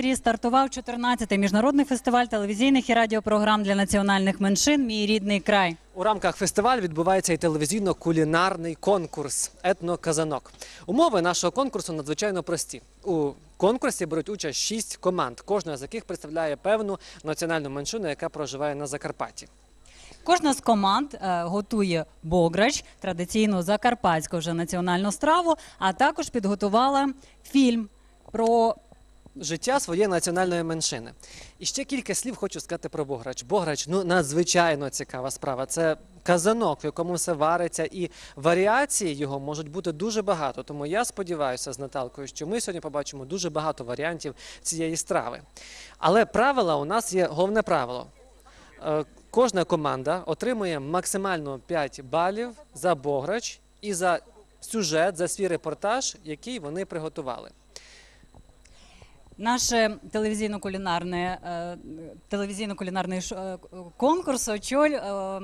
Ужгорі стартував 14-й міжнародний фестиваль телевізійних і радіопрограм для національних меншин Мій рідний край. У рамках фестивалю відбувається і телевізійно-кулінарний конкурс етноказанок. Умови нашого конкурсу надзвичайно прості. У конкурсі беруть участь шість команд, кожна з яких представляє певну національну меншину, яка проживає на Закарпатті. Кожна з команд е, готує бограч, традиційну закарпатську вже національну страву, а також підготувала фільм про Життя своєї національної меншини. І ще кілька слів хочу сказати про Бограч. Бограч ну надзвичайно цікава справа. Це казанок, в якому все вариться, і варіації його можуть бути дуже багато. Тому я сподіваюся з Наталкою, що ми сьогодні побачимо дуже багато варіантів цієї страви. Але правила у нас є головне правило. Е, Кожна команда отримує максимально 5 балів за Бограч і за сюжет, за свій репортаж, який вони приготували. Наше телевізійно-кулінарне е, телевізійно-кулінарний е, конкурс очоль. е,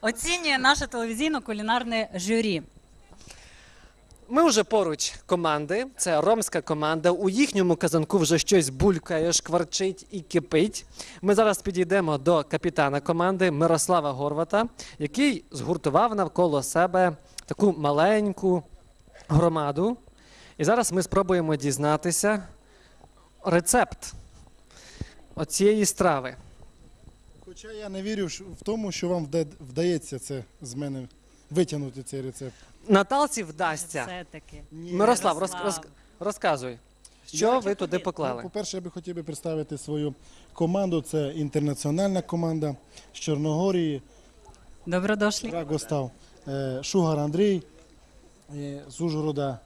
Оцінює наше телевізійно-кулінарне журі. Ми вже поруч команди. Це ромська команда. У їхньому казанку вже щось булькає, шкварчить і кипить. Ми зараз підійдемо до капітана команди Мирослава Горвата, який згуртував навколо себе таку маленьку громаду. І зараз ми спробуємо дізнатися рецепт оцієї страви. Хоча я не вірю в тому, що вам вда- вдається це з мене витягнути цей рецепт. Наталці вдасться. Все-таки. Мирослав, роз, розказуй, що ви туди Ну, поклали? по-перше, я би хотів би представити свою команду. Це інтернаціональна команда з Чорногорії, Добродошлі. Рагостав, е, Шугар Андрій, е, з Ужгорода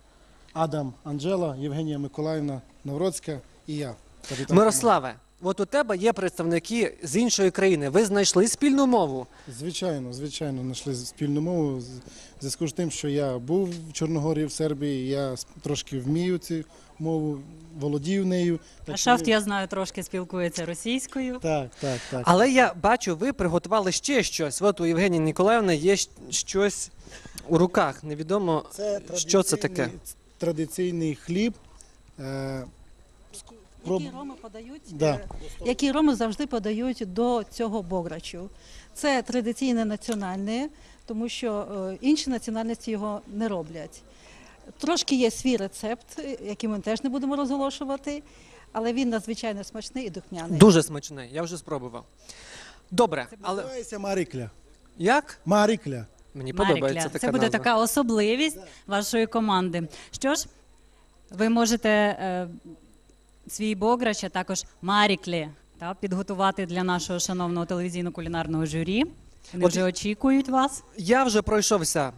Адам Анджела, Євгенія Миколаївна Навроцька і я. капітан Мирославе, от у тебе є представники з іншої країни. Ви знайшли спільну мову. Звичайно, звичайно, знайшли спільну мову. В зв'язку з тим, що я був в Чорногорії, в Сербії, я трошки вмію цю мову, володію нею. А Так що Шафт, я знаю, трошки спілкується російською. Так, так, так. Але я бачу, ви приготували ще щось. От у Євгенії Ніколаївни є щ- щось у руках. Невідомо, Це що це таке. традиційний- Традиційний хліб. Е, Які роми подають, Да. е, які роми завжди подають до цього бограчу. Це традиційне національне, тому що е, інші національності його не роблять. Трошки є свій рецепт, який ми теж не будемо розголошувати, але він надзвичайно смачний і духмяний. дуже смачне. Я вже спробував. Добре, але Називається Марикля. як? Марикля. Мені подобається така Це буде назва. така особливість вашої команди. Що ж, ви можете е, свій бограч, а також Маріклі та, підготувати для нашого шановного телевізійно-кулінарного журі. Вони От- вже очікують вас. Я вже пройшовся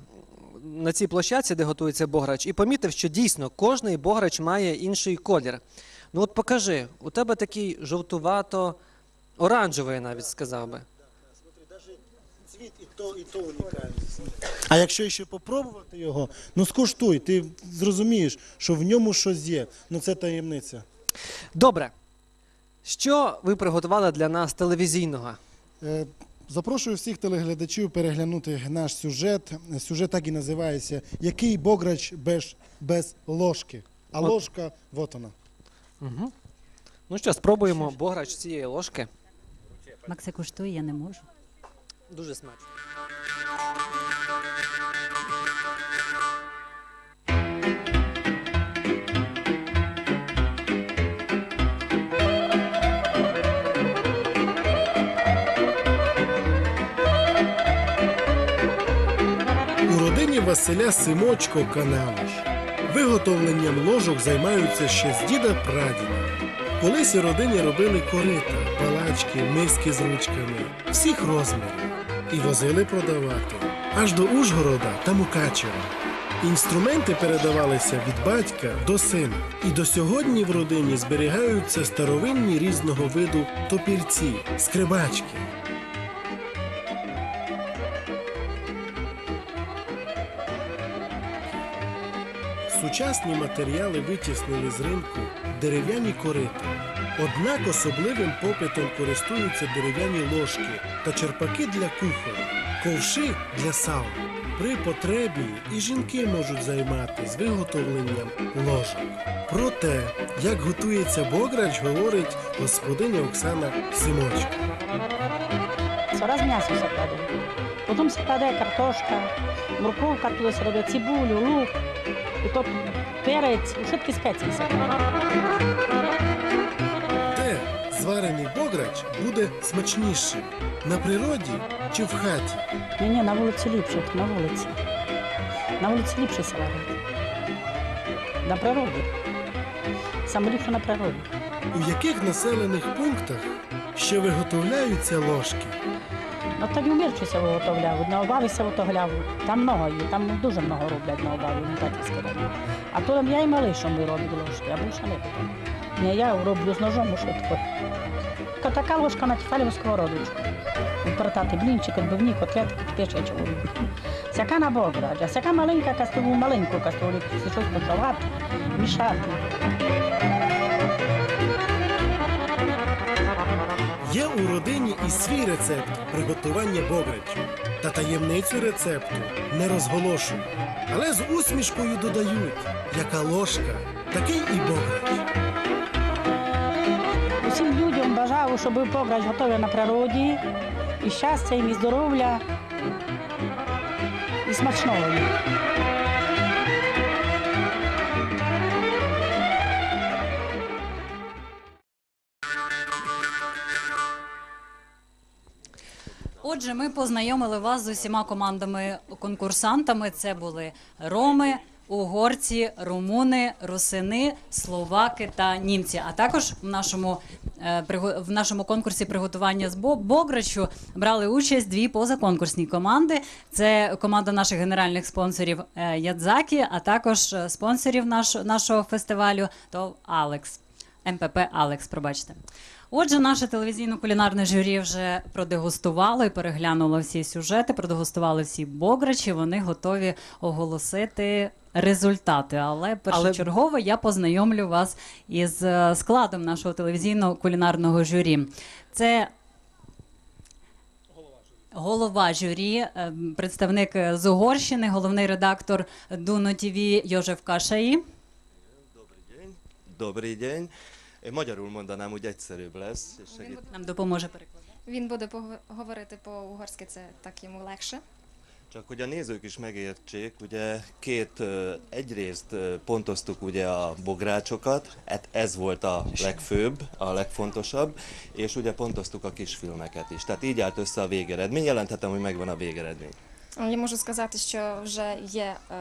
на цій площадці, де готується бограч, і помітив, що дійсно кожний бограч має інший колір. Ну от покажи, у тебе такий жовтувато-оранжевий, я навіть сказав би. То, і то унікальний. А якщо ще попробувати його, ну скуштуй, ти зрозумієш, що в ньому щось є. Ну це таємниця. Добре. Що ви приготували для нас телевізійного? Е, Запрошую всіх телеглядачів переглянути наш сюжет. Сюжет так і називається Який бограч без, без ложки? А От. ложка, вот вона. Угу. Ну що, спробуємо бограч цієї ложки. Макси куштує, я не можу. Дуже смачно. Василя Симочко Каналиш. Виготовленням ложок займаються ще з діда прадіда. Колись у родині робили корита, палачки, миски з ручками, всіх розмірів. І возили продавати аж до Ужгорода та Мукачева. Інструменти передавалися від батька до сина. І до сьогодні в родині зберігаються старовинні різного виду топірці, скрибачки. Сучасні матеріали витіснили з ринку дерев'яні корита. Однак особливим попитом користуються дерев'яні ложки та черпаки для кухаря, ковши для сауни. При потребі і жінки можуть займатися виготовленням ложок. Про те, як готується бограч, говорить господиня Оксана Симочко. Зараз м'ясо закладає. Потім закладає картошка, морковка туди робить, цибулю, лук, і то перець, і všetky спеції. Де зварений бограч буде смачнішим на природі чи в хаті? Ні, ні, на вулиці ліпше, на вулиці. На вулиці ліпше се варить. На природі. Саме ліпше на природі. У яких населених пунктах ще виготовляються ложки? Ну тоді в Мірчі се виготовляють, на обаві се виготовляють. Там много є, там дуже много роблять на обаві, не так і. А то я і малий, що ми робимо ложки, а більше не. Ні, я роблю з ножом швидко. То така ложка на тефаліву сковородочку. Впертати блінчик, відбивні, котлетки, чоловік. Сяка на бограч, а сяка маленька каструлю, маленьку каструлю, щось почавати, мішати. Є у родині і свій рецепт приготування бограчу. Та таємницю рецепту не розголошують. Але з усмішкою додають, яка ложка, такий і бограч. Усім людям бажаю, щоб був пограч готовий на природі, і щастя, і здоров'я, і смачного Отже, ми познайомили вас з усіма командами конкурсантами. Це були роми, угорці, румуни, русини, словаки та німці. А також в нашому е, в нашому конкурсі приготування з бо- бограчу брали участь дві позаконкурсні команди. Це команда наших генеральних спонсорів е, Ядзакі, а також е, спонсорів наш, нашого фестивалю то Алекс. МПП Алекс, пробачте. Отже, наше телевізійно-кулінарне журі вже продегустувало і переглянуло всі сюжети, продегустували всі бограчі. Вони готові оголосити результати. Але першочергово я познайомлю вас із е, складом нашого телевізійно-кулінарного журі. Це Голова журі, е, представник з Угорщини, головний редактор Дуно ТВ Йожев Кашаї. Добрий день. Добрий день. Én Magyarul mondanám, úgy egyszerűbb lesz. És segít. Нам допоможе перекладати. Він буде пого- говорити по-угорськи, це так йому легше. Csak hogy a nézők is megértsék, ugye két, ö, egyrészt ö, pontoztuk ugye a bográcsokat, hát ez volt a legfőbb, a legfontosabb, és ugye pontoztuk a kisfilmeket is. Tehát így állt össze a végeredmény, jelenthetem, hogy megvan a végeredmény. Я можу сказати, що вже є. е,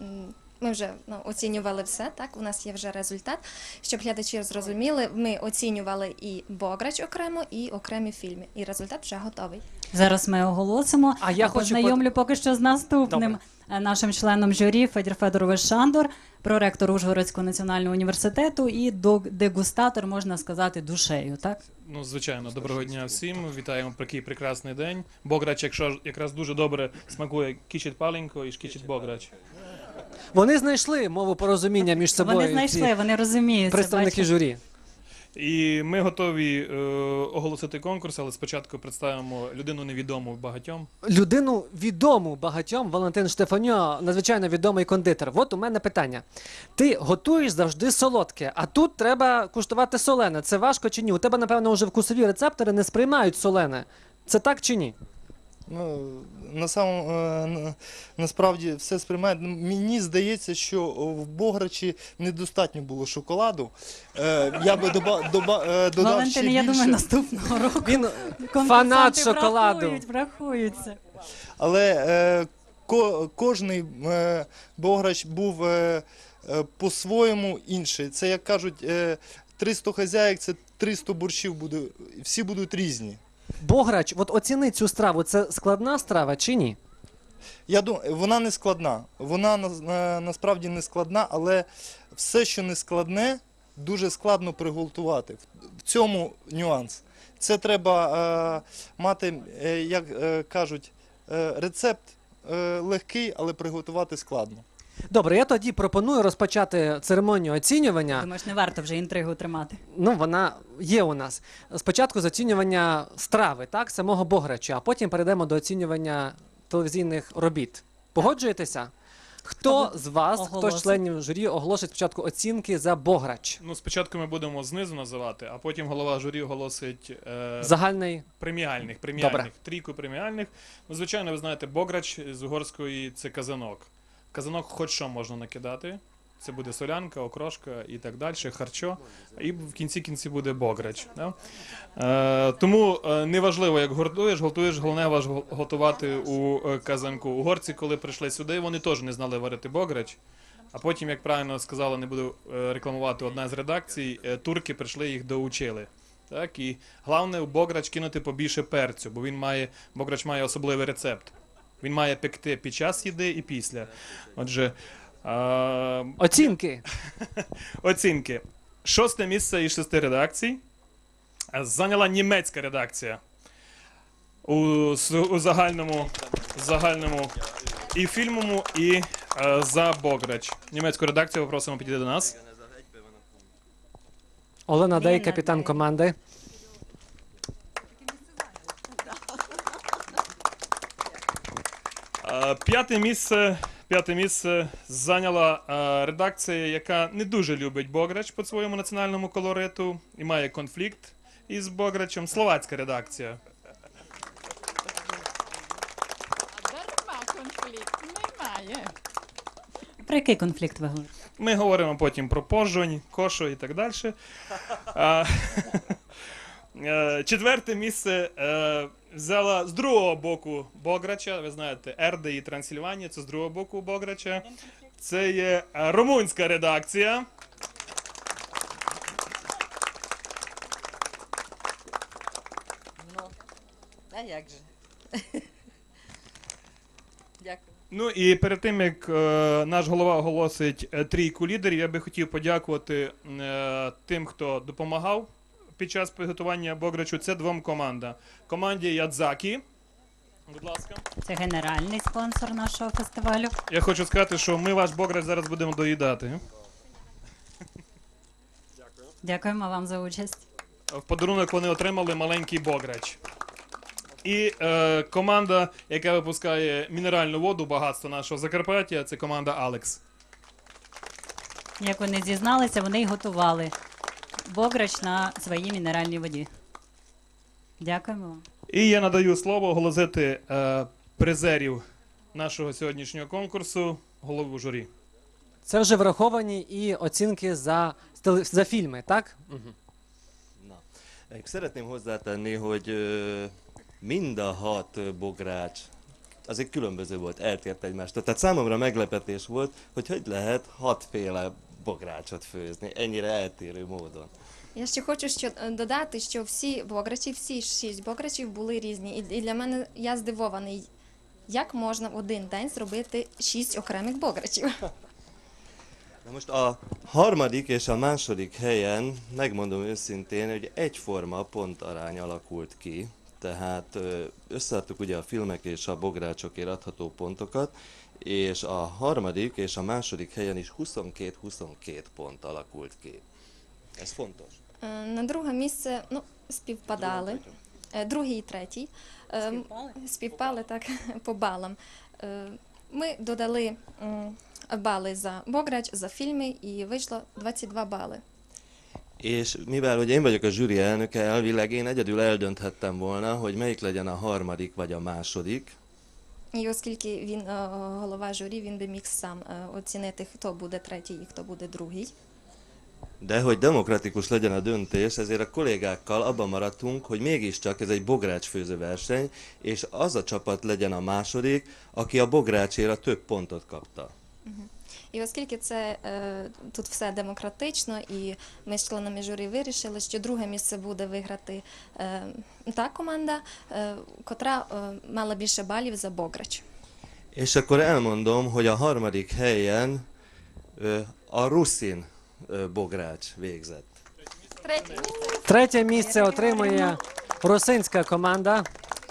м, Ми вже ну, оцінювали все, так? У нас є вже результат. Щоб глядачі зрозуміли, ми оцінювали і Бограч окремо, і окремі фільми. І результат вже готовий. Зараз ми оголосимо. А я хочу познайомлю поки що з наступним Добре. е, нашим членом журі Федір Федорович Шандор, проректор Ужгородського національного університету і дегустатор, можна сказати, душею. Так Ну, звичайно, доброго дня всім. Вітаємо такий прекрасний день. Бограч, якщо ж якраз дуже добре смакує кічить паленько і шкічить бограч. Вони знайшли мову порозуміння між собою. вони ці знайшли, вони розуміються. представники журі. І ми готові е, оголосити конкурс, але спочатку представимо людину невідому багатьом. Людину відому багатьом Валентин Штефаньо, надзвичайно відомий кондитер. От у мене питання. Ти готуєш завжди солодке, а тут треба куштувати солене. Це важко чи ні? У тебе, напевно, вже вкусові рецептори не сприймають солене. Це так чи ні? Ну, на самом, е, на- насправді все сприймає. Ну, Мені здається, що в Бограчі недостатньо було шоколаду. Е, Я би доба, доба, е, додав ще Валентин, я думаю, наступного року Він фанат шоколаду. Врахують, врахуються. але е, ко, кожний е, Бограч був по-своєму інший. Це, як кажуть, е, 300 хазяїк, це 300 борщів буде, всі будуть різні. Бограч, от оціни цю страву. Це складна страва чи ні? Я думаю, вона не складна. Вона на- на- насправді не складна, але все, що не складне, дуже складно приготувати. В- В цьому нюанс. Це треба е, мати, е, як е, кажуть, е, рецепт е, легкий, але приготувати складно. Добре, я тоді пропоную розпочати церемонію оцінювання. Думаєш, не варто вже інтригу тримати. Ну, вона є у нас. Спочатку з оцінювання страви, так, самого бограча, а потім перейдемо до оцінювання телевізійних робіт. Погоджуєтеся? Хто з вас, хто з оголосить? членів журі, оголосить спочатку оцінки за Бограч? Ну, спочатку ми будемо знизу називати, а потім голова журі оголосить е, Загальний преміальних, преміальних, Добре. трійку преміальних. Ну, звичайно, ви знаєте, Бограч з угорської це казанок. Казанок хоч що можна накидати. Це буде солянка, окрошка і так далі, харчо. І в кінці кінці буде бограч. Да? Е, тому е, неважливо, як готуєш, готуєш, головне ваш готувати у е, казанку. Угорці, коли прийшли сюди, вони теж не знали варити бограч. А потім, як правильно сказала, не буду е, рекламувати одна з редакцій, турки прийшли їх доучили. Так, і головне у бограч кинути побільше перцю, бо він має, бограч має особливий рецепт. Він має пекти під час їди і після. Отже, е, оцінки. оцінки. Шосте місце із шести редакцій зайняла німецька редакція. У, с- у загальному, загальному і фільмовому, і е, за Бограч. Німецьку редакцію попросимо підійти до нас. Олена Дей, капітан команди. П'яте місце, п'яте місце зайняла е, редакція, яка не дуже любить Бограч по своєму національному колориту і має конфлікт із Бограчем. Словацька редакція. Нема конфлікт, немає. Про який конфлікт ви говорите? Ми говоримо потім про пожонь, кошу і так далі. Е, Четверте місце е, взяла з другого боку Бограча. Ви знаєте, Ерде і Трансильванія це з другого боку Бограча. Це є е, румунська редакція. Ну, А як же? Дякую. Ну і перед тим як е, наш голова оголосить е, трійку лідерів, я би хотів подякувати е, тим, хто допомагав під час приготування Бограчу. Це двом командам. Команді Ядзакі. Будь ласка. Це генеральний спонсор нашого фестивалю. Я хочу сказати, що ми ваш Бограч зараз будемо доїдати. Дякуємо вам за участь. В подарунок вони отримали маленький Бограч. І е, команда, яка випускає мінеральну воду, багатство нашого Закарпаття, це команда Алекс. Як вони зізналися, вони й готували бограч на своїй мінеральній воді. Дякуємо вам. І я надаю слово оголосити е, призерів нашого сьогоднішнього конкурсу голову журі. Це вже враховані і оцінки за, за фільми, так? Угу. Na, Még szeretném hozzátenni, hogy ö, mind a hat ö, bogrács azért különböző volt, eltért egymástól. Tehát számomra meglepetés volt, hogy hogy lehet hatféle bográcsot főzni, ennyire eltérő módon. Я ще хочу що, е, додати, що всі бограчі, всі шість бограчів були різні. І, і для мене я здивований, як можна в один день зробити шість окремих бограчів. Na most a harmadik és a második helyen, megmondom őszintén, hogy egyforma pontarány alakult ki, tehát ö, összeadtuk ugye a filmek és a bográcsokért adható pontokat, és a harmadik és a második helyen is 22-22 pont alakult ki. Ez fontos. Е, На друге місце ну, співпадали. Е, Другий і третій. Е, м, Співпали так по балам. Е, Ми додали м, бали за бограч, за фільми, і вийшло 22 бали. És mivel hogy én vagyok a zsűri elnöke, elvileg én egyedül eldönthettem volna, hogy melyik legyen a harmadik vagy a második, І оскільки він е, голова журі, він би міг сам е, оцінити, хто буде третій і хто буде другий. De hogy demokratikus legyen a döntés, ezért a kollégákkal abban maradtunk, hogy mégiscsak ez egy bográcsfőző verseny, és az a csapat legyen a második, aki a bográcsért a több pontot kapta. І оскільки це е, тут все демократично, і ми з членами журі вирішили, що друге місце буде виграти е, та команда, е, котра мала більше балів за Бограч. És akkor elmondom, hogy a harmadik helyen a Ruszin bogrács végzett. Третє Третє місце отримує русинська команда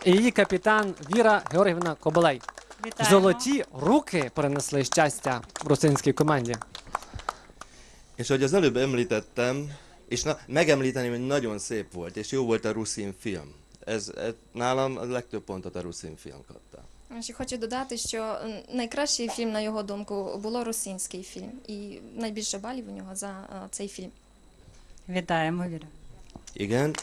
і її капітан Віра Георгівна Коболей. Вітаємо. Золоті руки принесли щастя русинській команді. És ahogy az előbb említettem, és na, megemlíteném, hogy nagyon szép volt, és jó volt a Ruszin film. Ez, ez nálam a legtöbb pontot a Ruszin film kapta. Ще хочу додати, що найкращий фільм, на його думку, було русинський фільм, і найбільше балів у нього за е, цей фільм. Вітаємо, Віра. Igen.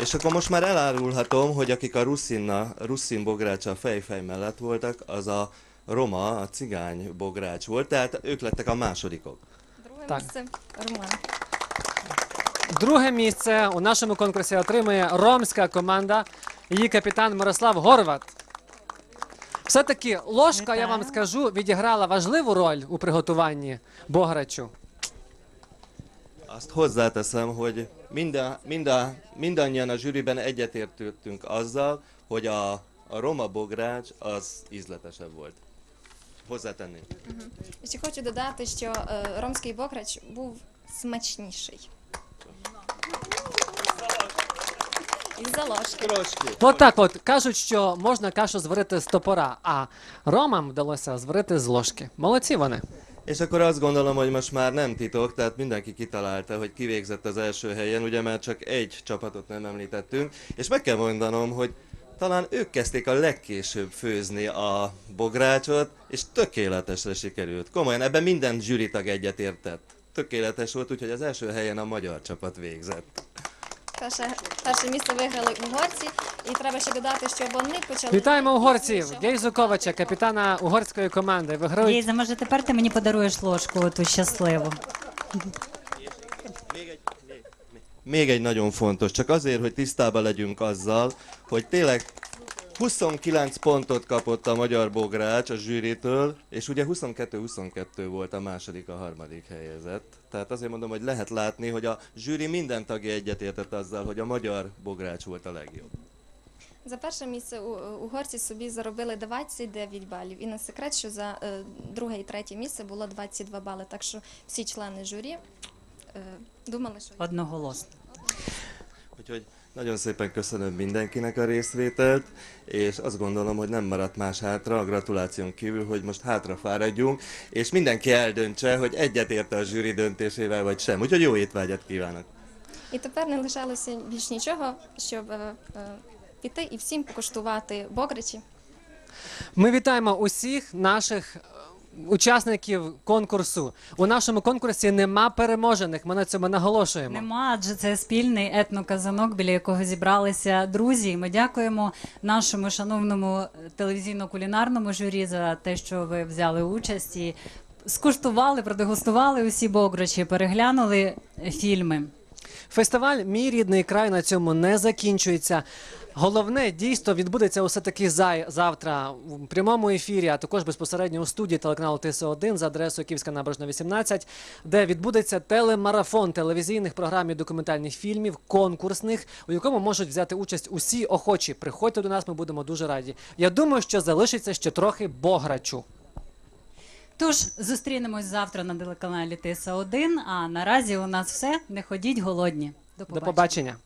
És akkor most már elárulhatom, hogy akik a Russinna, Russin bogrács a fejfej mellett voltak, az a roma, a cigány bogrács volt, tehát ők lettek a másodikok. Друге Так. місце Роман. Друге місце у нашому конкурсі отримує ромська команда. Її капітан Мирослав Горват. Все-таки ложка, я вам скажу, відіграла важливу роль у приготуванні бограчу. Azt hozzáteszem, hogy minden, minden, mindannyian a zsűriben egyetértettünk azzal, hogy a, a roma bogrács az ízletesebb volt. Hozzátenném. І Ще хочу додати, що е, ромський бограч був смачніший. Трошки. От так от кажуть, що можна кашу зварити з топора, а ромам вдалося зварити з ложки. Молодці вони. És akkor azt gondolom, hogy most már nem titok, tehát mindenki kitalálta, hogy kivégzett az első helyen, ugye mert csak egy csapatot nem említettünk, és meg kell mondanom, hogy talán ők kezdték a legkésőbb főzni a bográcsot, és tökéletesre sikerült. Komolyan, ebben minden zsűritag egyetértett. Tökéletes volt, úgyhogy az első helyen a magyar csapat végzett. Перше, перше місце виграли угорці, і треба ще додати, що вони почали. Вітаємо угорців! Гейзу Ковача, капітана угорської команди. Виграють Гейза, може тепер ти мені подаруєш ложку ту щасливу. Még egy nagyon fontos, csak azért, hogy tisztában legyünk azzal, hogy tényleg 29 pontot kapott a magyar bogrács a zsűritől, és ugye 22-22 volt a második, a harmadik helyezett. Tehát azért mondom, hogy lehet látni, hogy a zsűri minden tagja egyetértett azzal, hogy a magyar bogrács volt a legjobb. За перше місце у- угорці собі заробили 29 балів. І не секрет, що за е, друге і третє місце було 22 бали. Так що всі члени журі е, думали, що Одноголосно. Úgyhogy nagyon szépen köszönöm mindenkinek a részvételt, és azt gondolom, hogy nem maradt más hátra a gratuláción kívül, hogy most hátra fáradjunk, és mindenki eldöntse, hogy egyetérte a zsűri döntésével, vagy sem. Úgyhogy jó étvágyat kívánok! І тепер не лишалося більш нічого, щоб е, е, піти і всім покуштувати бограчі. Ми вітаємо усіх наших е, учасників конкурсу. У нашому конкурсі нема переможених. Ми на цьому наголошуємо. Нема, адже це спільний етноказанок, біля якого зібралися друзі. Ми дякуємо нашому шановному телевізійно-кулінарному журі за те, що ви взяли участь і скуштували, продегустували усі бограчі, переглянули фільми. Фестиваль Мій рідний край на цьому не закінчується. Головне дійство відбудеться усе таки завтра в прямому ефірі, а також безпосередньо у студії телеканалу ТС1 за адресою Київська набережна 18, де відбудеться телемарафон телевізійних програм і документальних фільмів, конкурсних, у якому можуть взяти участь усі охочі. Приходьте до нас, ми будемо дуже раді. Я думаю, що залишиться ще трохи бограчу. Тож зустрінемось завтра на телеканалі ТСА 1 а наразі у нас все. Не ходіть голодні. До До побачення. побачення.